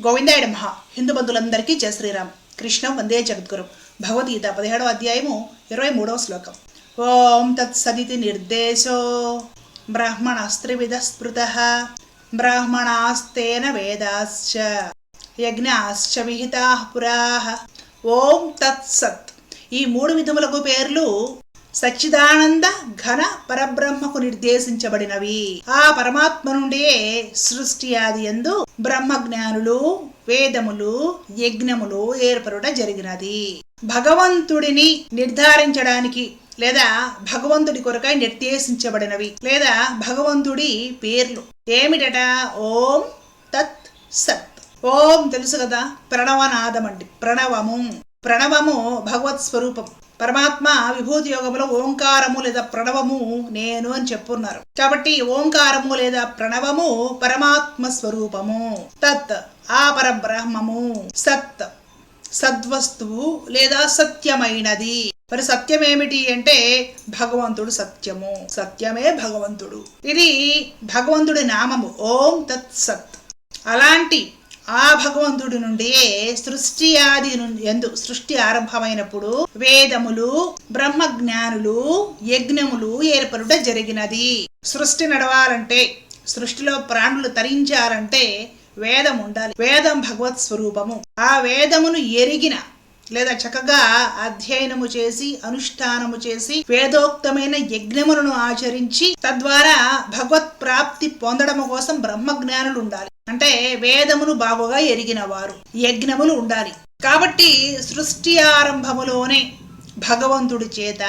గోవిందాయుడు మహా హిందూ బంధువులందరికీ జయ శ్రీరామ్. కృష్ణం వందే జగద్గురు. భగవద్గీత పదిహేడవ అధ్యాయము ఇరవై మూడవ శ్లోకం. ఓం తత్సదితి నిర్దేశో బ్రాహ్మణస్త్రివిధ స్మృత బ్రాహ్మణాస్తేన వేదాశ్చ యజ్ఞాశ్చ విహితా పురాహ ఓం తత్సత్ ఈ మూడు విధములకు పేర్లు సచ్చిదానంద ఘన పరబ్రహ్మకు నిర్దేశించబడినవి. ఆ పరమాత్మ నుండే సృష్టి ఆది ఎందు బ్రహ్మజ్ఞానులు వేదములు యజ్ఞములు ఏర్పడుట జరిగినది. భగవంతుడిని నిర్ధారించడానికి లేదా భగవంతుడి కొరకై నిర్దేశించబడినవి లేదా భగవంతుడి పేర్లు ఏమిటట? ఓం తత్ సత్. ఓం తెలుసు కదా ప్రణవనాదం అండి ప్రణవము. ప్రణవము భగవత్ స్వరూపం. పరమాత్మ విభూతి యోగంలో ఓంకారము లేదా ప్రణవము నేను అని చెప్పున్నారు. కాబట్టి ఓంకారము లేదా ప్రణవము పరమాత్మ స్వరూపము. తత్ ఆ పరబ్రహ్మము సత్ సద్వస్తువు లేదా సత్యమైనది. మరి సత్యం ఏమిటి అంటే భగవంతుడు సత్యము. సత్యమే భగవంతుడు. ఇది భగవంతుడి నామము. ఓం తత్ సత్. అలాంటి ఆ భగవంతుడి నుండి సృష్టి ఆది నుండి ఎందు సృష్టి ఆరంభమైనప్పుడు వేదములు బ్రహ్మ జ్ఞానులు యజ్ఞములు ఏర్పడుట జరిగినది. సృష్టి నడవాలంటే సృష్టిలో ప్రాణులు తరించారంటే వేదం ఉండాలి. వేదం భగవత్ స్వరూపము. ఆ వేదమును ఎరిగిన లేదా చక్కగా అధ్యయనము చేసి అనుష్ఠానము చేసి వేదోక్తమైన యజ్ఞములను ఆచరించి తద్వారా భగవత్ ప్రాప్తి పొందడము కోసం బ్రహ్మజ్ఞానులు ఉండాలి. అంటే వేదమును బాగుగా ఎరిగిన వారు యజ్ఞములు ఉండాలి. కాబట్టి సృష్టి ఆరంభములోనే భగవంతుడి చేత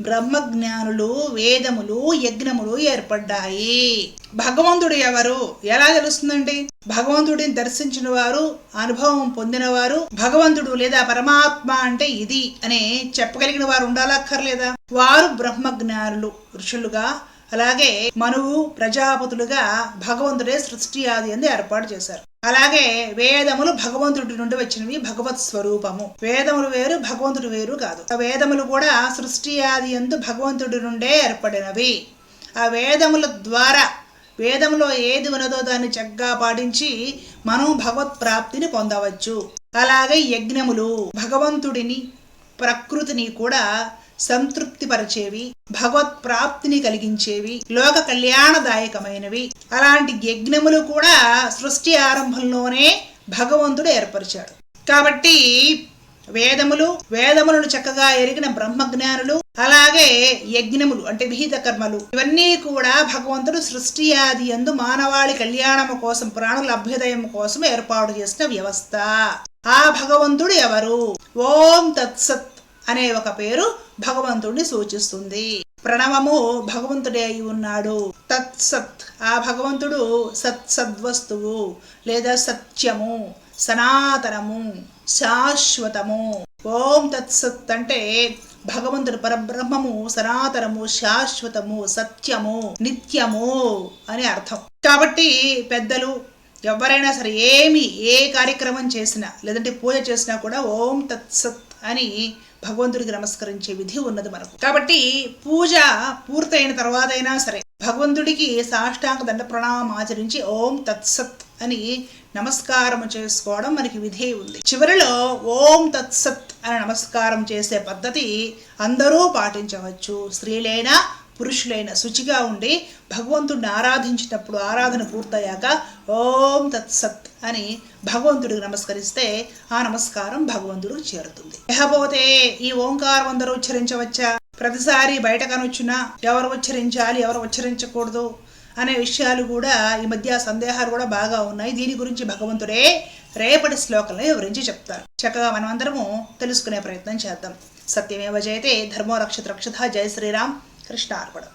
బ్రహ్మజ్ఞానులు వేదములు యజ్ఞములు ఏర్పడ్డాయి. భగవంతుడు ఎవరు? ఎలా తెలుస్తుందండి? భగవంతుడిని దర్శించిన వారు అనుభవం పొందిన వారు భగవంతుడు లేదా పరమాత్మ అంటే ఇది అనే చెప్పగలిగిన వారు ఉండాలక్కర్లేదా? వారు బ్రహ్మజ్ఞానులు ఋషులుగా అలాగే మనువు ప్రజాపతులుగా భగవంతుడే సృష్టి ఆది అని ఏర్పాటు చేశారు. అలాగే వేదములు భగవంతుడి నుండి వచ్చినవి భగవత్ స్వరూపము. వేదములు వేరు భగవంతుడు వేరు కాదు. ఆ వేదములు కూడా సృష్టి ఆది ఎందు భగవంతుడి నుండే ఏర్పడినవి. ఆ వేదముల ద్వారా వేదంలో ఏది ఉన్నదో దాన్ని చక్కగా పాటించి మనం భగవత్ ప్రాప్తిని పొందవచ్చు. అలాగే యజ్ఞములు భగవంతుడిని ప్రకృతిని కూడా సంతృప్తిపరచేవి భగవత్ ప్రాప్తిని కలిగించేవి లోక కళ్యాణదాయకమైనవి. అలాంటి యజ్ఞములు కూడా సృష్టి ఆరంభంలోనే భగవంతుడు ఏర్పరిచాడు. కాబట్టి వేదములు వేదములను చక్కగా ఎరిగిన బ్రహ్మజ్ఞానులు అలాగే యజ్ఞములు అంటే విహిత కర్మలు ఇవన్నీ కూడా భగవంతుడు సృష్టి ఆది ఎందు మానవాళి కళ్యాణము కోసం ప్రాణుల అభ్యుదయం కోసం ఏర్పాటు చేసిన వ్యవస్థ. ఆ భగవంతుడు ఎవరు? ఓం తత్సత్ అనే ఒక పేరు భగవంతుడిని సూచిస్తుంది. ప్రణవము భగవంతుడే అయి ఉన్నాడు. తత్సత్ ఆ భగవంతుడు సత్సద్వస్తువు లేదా సత్యము సనాతనము శాశ్వతము. ఓం తత్సత్ అంటే భగవంతుడు పరబ్రహ్మము సనాతనము శాశ్వతము సత్యము నిత్యము అని అర్థం. కాబట్టి పెద్దలు ఎవరైనా సరే ఏమి ఏ కార్యక్రమం చేసినా లేదంటే పూజ చేసినా కూడా ఓం తత్సత్ అని భగవంతుడికి నమస్కరించే విధి ఉన్నది మనకు. కాబట్టి పూజ పూర్తయిన తర్వాత అయినా సరే భగవంతుడికి సాష్టాంగ దండ ప్రణామం ఆచరించి ఓం తత్సత్ అని నమస్కారం చేసుకోవడం మనకి విధి ఉంది. చివరిలో ఓం తత్సత్ అని నమస్కారం చేసే పద్ధతి అందరూ పాటించవచ్చు. స్త్రీలైనా పురుషులైన శుచిగా ఉండి భగవంతుడిని ఆరాధించినప్పుడు ఆరాధన పూర్తయ్యాక ఓం తత్సత్ అని భగవంతుడికి నమస్కరిస్తే ఆ నమస్కారం భగవంతుడికి చేరుతుంది. లేకపోతే ఈ ఓంకారం అందరూ ఉచ్చరించవచ్చా? ప్రతిసారి బయట కనొచ్చునా ఎవరు ఉచ్చరించాలి ఎవరు ఉచ్చరించకూడదు అనే విషయాలు కూడా ఈ మధ్య సందేహాలు కూడా బాగా ఉన్నాయి. దీని గురించి భగవంతుడే రేపటి శ్లోకంలో వివరించి చెప్తారు. చక్కగా మనమందరము తెలుసుకునే ప్రయత్నం చేద్దాం. సత్యమేవ జయతే ధర్మో రక్షత రక్షత జయ శ్రీరామ్ కృష్ణ అర్పణం